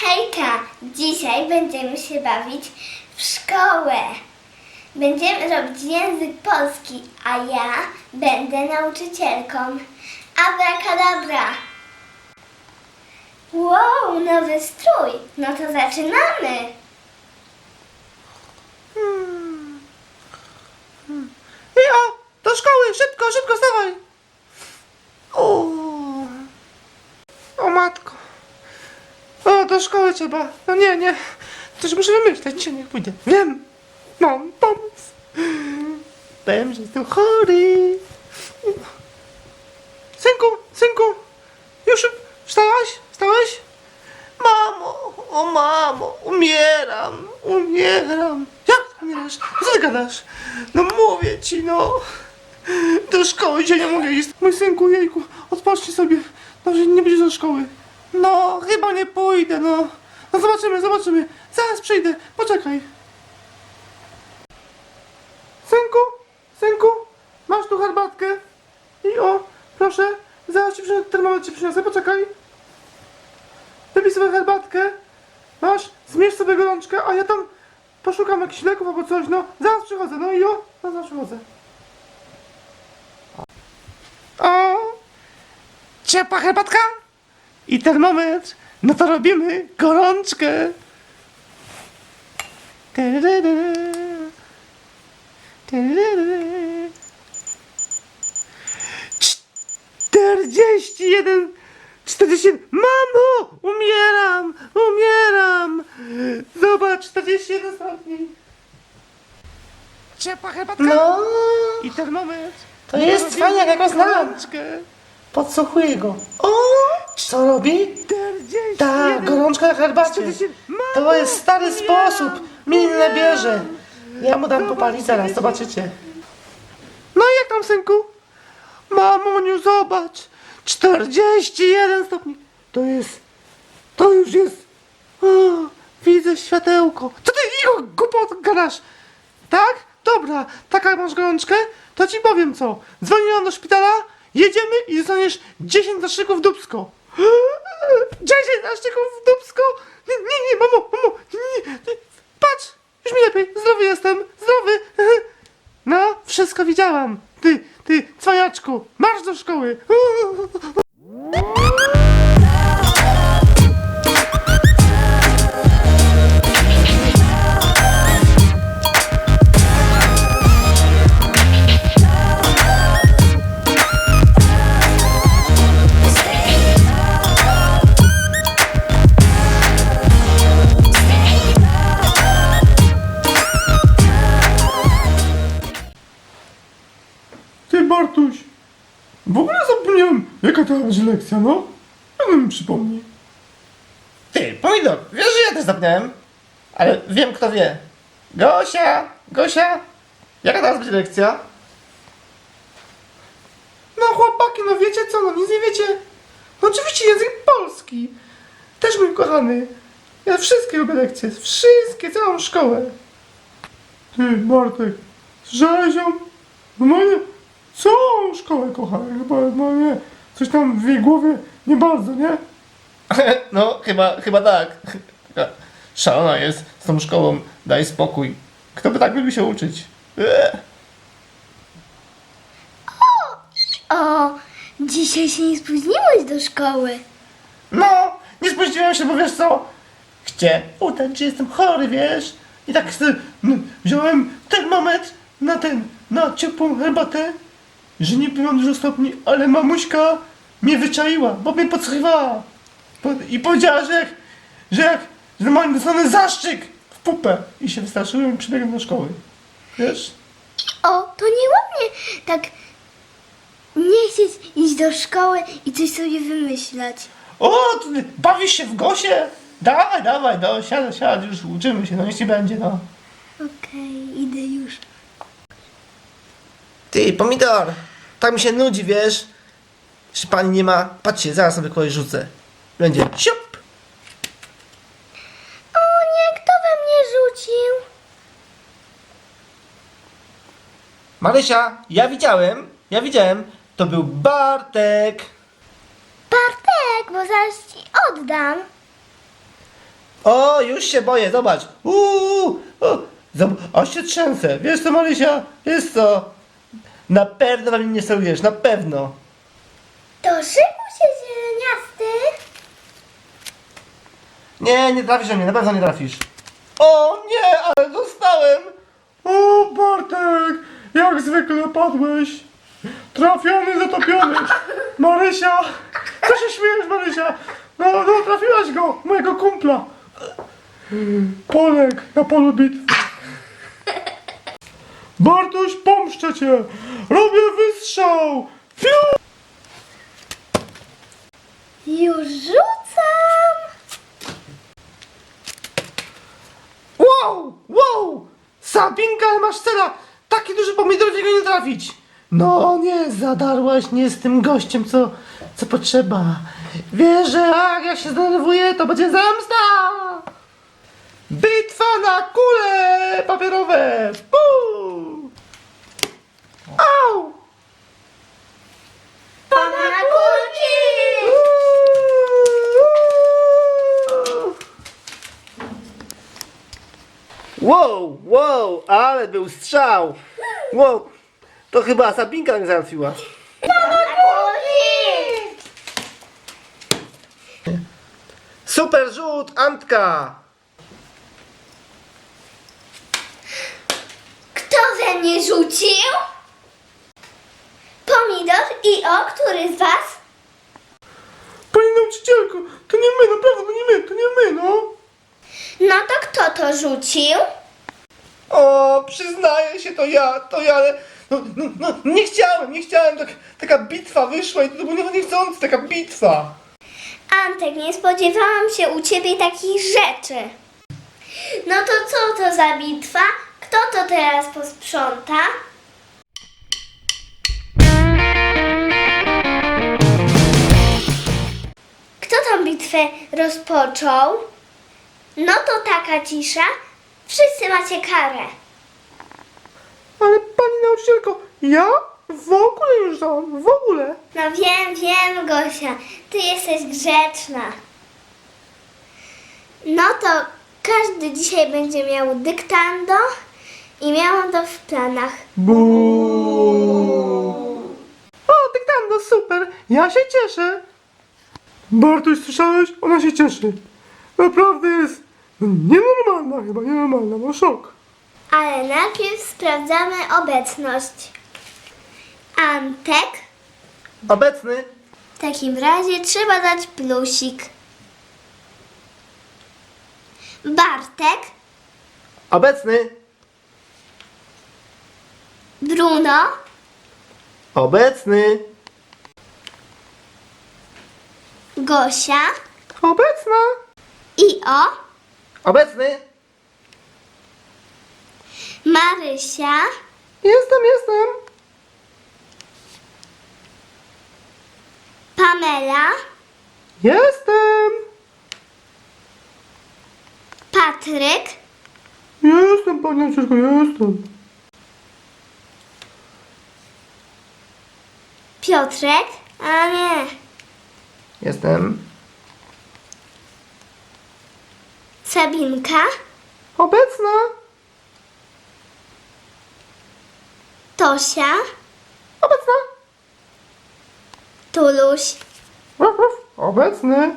Hejka! Dzisiaj będziemy się bawić w szkołę. Będziemy robić język polski, a ja będę nauczycielką. Abracadabra! Wow, nowy strój! No to zaczynamy! I o, do szkoły, szybko, szybko, stawaj. O, o matko. O, do szkoły trzeba. No nie, nie. Coś muszę wymyśleć, dzisiaj niech pójdę. Wiem, mam pomysł. Powiem, że jestem chory. Synku, synku, już wstałaś? Wstałeś? Mamo, o mamo, umieram, umieram. Jak umierasz? Co ty gadasz? No mówię ci, no. Do szkoły dzisiaj nie mogę iść. Mój synku, jejku, odpocznij sobie. Dobrze, nie będziesz do szkoły. No, chyba nie pójdę, no. No zobaczymy, zobaczymy. Zaraz przyjdę, poczekaj. Synku, synku, masz tu herbatkę. I o, proszę, zaraz ci przyniosę, termometr ci przyniosę, poczekaj. Wypij sobie herbatkę. Masz, zmierz sobie gorączkę, a ja tam poszukam jakichś leków albo coś, no. Zaraz przychodzę, no i o, no zaraz przychodzę. O! Ciepła herbatka? I termometr. No to robimy gorączkę. Tyryryry. 41 41 Mamo! Umieram! Umieram! Zobacz, 41 stopni. Ciepła herbatka? No, I termometr. To jest Robimy cwaniak, jak go znam. gorączkę. podsłuchuję go. O! Co robi? 41 Ta gorączka na herbacie. 41 Mamo, To jest stary sposób. Minne bierze. Ja mu dam popalić zaraz, zobaczycie. No i jak tam, synku? Mamuniu, zobacz. 41 stopni. To jest... To już jest... O, widzę światełko. Co ty, Igor, głupot gadasz? Tak? Dobra, taka masz gorączkę? To ci powiem co. Dzwoniłam do szpitala, jedziemy i dostaniesz 10 zastrzyków w dubsko. 10 zastrzyków w dubsko? Nie, nie, nie, mamo, mamo, nie, nie. Patrz, już mi lepiej, zdrowy jestem, zdrowy. No, wszystko widziałam. Ty, ty, cwaniaczku, marsz do szkoły. to będzie lekcja, no? Ja mi przypomnij. Ty, pomidor, wiesz, że ja też zapomniałem? Ale wiem, kto wie. Gosia, Gosia, jaka teraz będzie lekcja? No chłopaki, no wiecie co, no nic nie wiecie. No oczywiście język polski. Też mój kochany. Ja wszystkie lubię lekcje, wszystkie, całą szkołę. Ty, Bartek, słyszałeś ją? Normalnie całą szkołę kocha, chyba, no nie, coś tam w jej głowie nie bardzo, nie? No, chyba, chyba tak. Szalona jest z tą szkołą, daj spokój. Kto by tak lubił się uczyć? Eee. O, dzisiaj się nie spóźniłeś do szkoły. No, nie spóźniłem się, bo wiesz co? Chcę udać, że jestem chory, wiesz? I tak no, wziąłem termometr na ten, na ciepłą herbatę, że niby mam dużo stopni, ale mamuśka mnie wyczaiła, bo mnie podsłuchiwała. Po, I powiedziała, że jak, że jak, że normalnie dostanę zaszczyk w pupę. I się wystraszyłem i przybiegłem do szkoły. Wiesz? O, to nieładnie tak nie chcieć iść do szkoły i coś sobie wymyślać. O, ty bawisz się w Gosie? Dawaj, dawaj, no, siadaj, siadaj, już uczymy się, no nic nie będzie, no. Okej, idę już. Ty, pomidor! Tak mi się nudzi, wiesz? Że pani nie ma. Patrzcie, zaraz sobie kogoś rzucę. Będzie siup! O nie, kto we mnie rzucił? Marysia, ja widziałem, ja widziałem. To był Bartek. Bartek, bo zaraz ci oddam. O, już się boję, zobacz. Uuu, o, zob- aż się trzęsę. Wiesz co, Marysia? Wiesz co? Na pewno wam nie sterujesz, na pewno. To szykuj się, zieleniasty. Nie, nie trafisz na mnie, na pewno nie trafisz. O nie, ale dostałem. O, Bartek, jak zwykle padłeś. Trafiony, zatopiony. Marysia, co się śmiejesz, Marysia? No, no, trafiłaś go, mojego kumpla. Polek na polu bitwy. Bartuś, pomszczę cię. Robię wystrzał. Fiu! Już rzucam. Wow, wow! Sabinka, ale masz cela! Taki duży pomidor, w niego nie trafić! No nie, zadarłaś nie z tym gościem, co, co potrzeba. Wiesz, że jak ja się zdenerwuję, to będzie zemsta! Bitwa na kule papierowe! Wow, wow, ale był strzał! Wow, to chyba Sabinka mnie załatwiła. Super rzut, Antka! Kto we mnie rzucił? Pomidor i o, który z was? Pani nauczycielko, to nie my, naprawdę, to nie my, to nie my, no. No to kto to rzucił? O, przyznaję się, to ja, to ja, ale no, no, no, nie chciałem, nie chciałem, tak, taka bitwa wyszła i to było nie- niechcący, taka bitwa. Antek, nie spodziewałam się u ciebie takich rzeczy. No to co to za bitwa? Kto to teraz posprząta? Kto tą bitwę rozpoczął? No to taka cisza. Wszyscy macie karę. Ale pani nauczycielko, ja w ogóle już żałam, w ogóle. No wiem, wiem, Gosia. Ty jesteś grzeczna. No to każdy dzisiaj będzie miał dyktando i miałam to w planach. O, dyktando, super, ja się cieszę. Bartuś, słyszałeś? Ona się cieszy. Naprawdę jest nienormalna chyba, nienormalna, no szok. Ale najpierw sprawdzamy obecność. Antek, Obecny, w takim razie trzeba dać plusik. Bartek, obecny, Bruno, obecny, Gosia Obecna. i o, obecny, Marysia, Jestem, jestem. Pamela, Jestem. Patryk, Jestem, pani nauczycielko, jestem. Piotrek, a nie, jestem, Sabinka, Obecna. Tosia, Obecna. Tuluś. Obecny.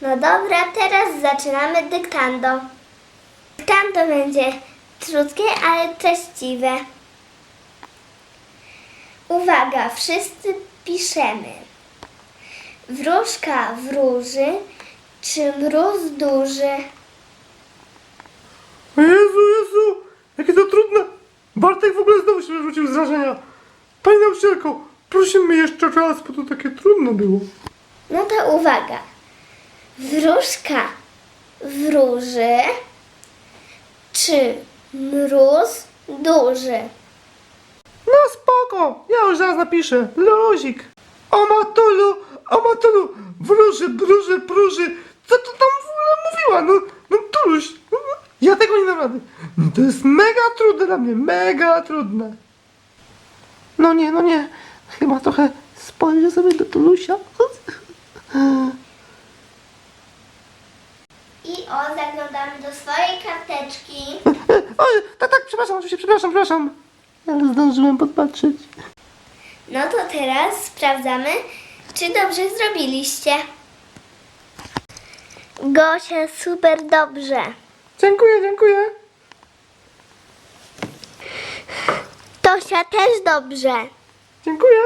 No dobra, teraz zaczynamy dyktando. Dyktando będzie krótkie, ale treściwe. Uwaga, wszyscy piszemy. Wróżka wróży, czy mróz duży? O Jezu, Jezu, jakie to trudne. Bartek w ogóle znowu się wyrzucił z rażenia. Pani nauczycielko, prosimy jeszcze raz, bo to takie trudne było. No to uwaga. Wróżka wróży, czy mróz duży? No spoko, ja już zaraz napiszę. Luzik. O matulu, amatoru, no, wróży, bruży, próży, co to tam w ogóle mówiła, no, no turuś, no, no, ja tego nie dam rady. No, to jest mega trudne dla mnie, mega trudne. No nie, no nie, chyba trochę spojrzę sobie do Tulusia. I o, zaglądamy do swojej karteczki. E, e, o, tak, tak, przepraszam, oczywiście, przepraszam, przepraszam. Ale zdążyłem podpatrzeć. No to teraz sprawdzamy, czy dobrze zrobiliście. Gosia, super dobrze. Dziękuję, dziękuję. Tosia też dobrze. Dziękuję.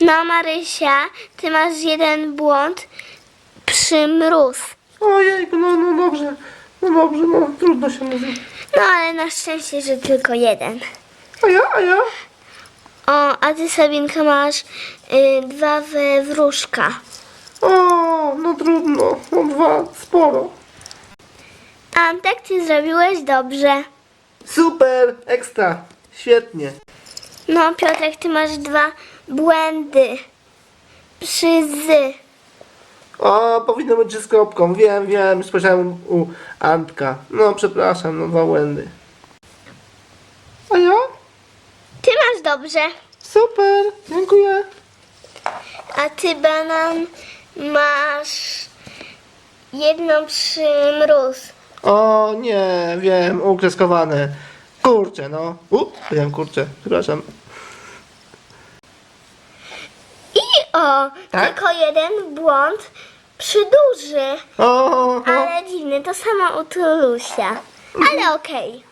No Marysia, ty masz jeden błąd. Przymróz. Ojejku, no, no dobrze. No dobrze, no trudno się mówi. No ale na szczęście, że tylko jeden. A ja, a ja? O, a ty Sabinka masz y, dwa we wróżka. O, no trudno. No dwa, sporo. Antek, ty zrobiłeś dobrze. Super, ekstra, świetnie. No Piotrek, ty masz dwa błędy. Przy z. O, powinno być z kropką, wiem, wiem, spojrzałem u Antka. No, przepraszam, no dwa błędy. A ja? Ty masz dobrze. Super, dziękuję. A ty banan masz jedną przymróz. O, nie, wiem, ukreskowane. Kurczę, no. U, wiem, kurczę, przepraszam. I o, Tak? tylko jeden błąd przyduży. O, o, Ale dziwny, to samo u Tulusia. Ale okej.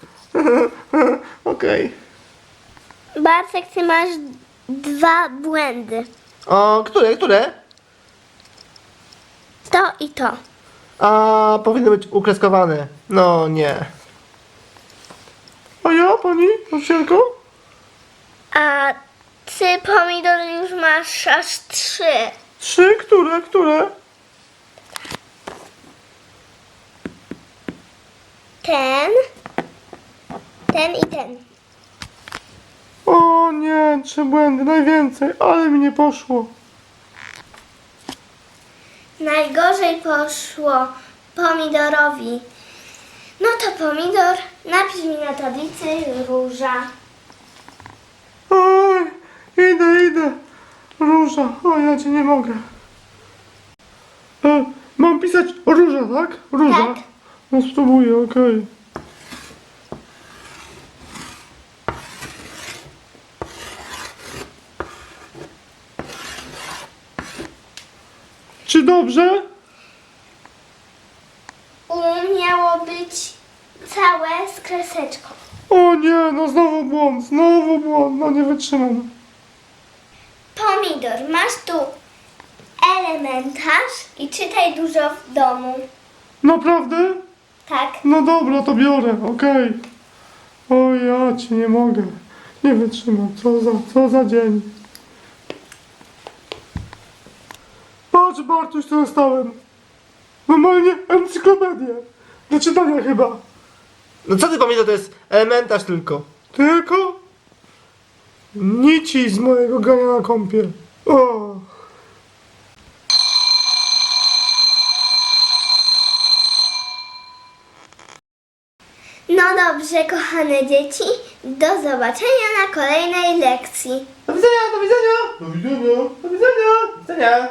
okej. Bartek, ty masz dwa błędy. O, które, które? To i to. A, powinny być ukreskowane. No, nie. A ja, pani nauczycielko? A ty pomidor już masz aż trzy. Trzy, które, które? Ten, ten i ten. Nie, trzy błędy, najwięcej, ale mi nie poszło. Najgorzej poszło pomidorowi. No to pomidor, napisz mi na tablicy róża. Oj, idę, idę. Róża, o ja cię nie mogę. E, mam pisać róża, tak? Róża. Tak. No spróbuję, okej. Dobrze? U miało być całe z kreseczką. O nie, no znowu błąd, znowu błąd, no nie wytrzymam. Pomidor, masz tu elementarz i czytaj dużo w domu. Naprawdę? Tak. No dobra, to biorę, okej. O ja ci nie mogę. Nie wytrzymam, co za, co za dzień. Patrz Bartuś, co dostałem. Normalnie encyklopedię. Do czytania chyba. No co ty pamiętasz, to jest elementarz tylko. Tylko? Nici z mojego grania na kąpie. O. No dobrze, kochane dzieci, do zobaczenia na kolejnej lekcji. Do widzenia, do widzenia. Do widzenia, do widzenia. Do widzenia.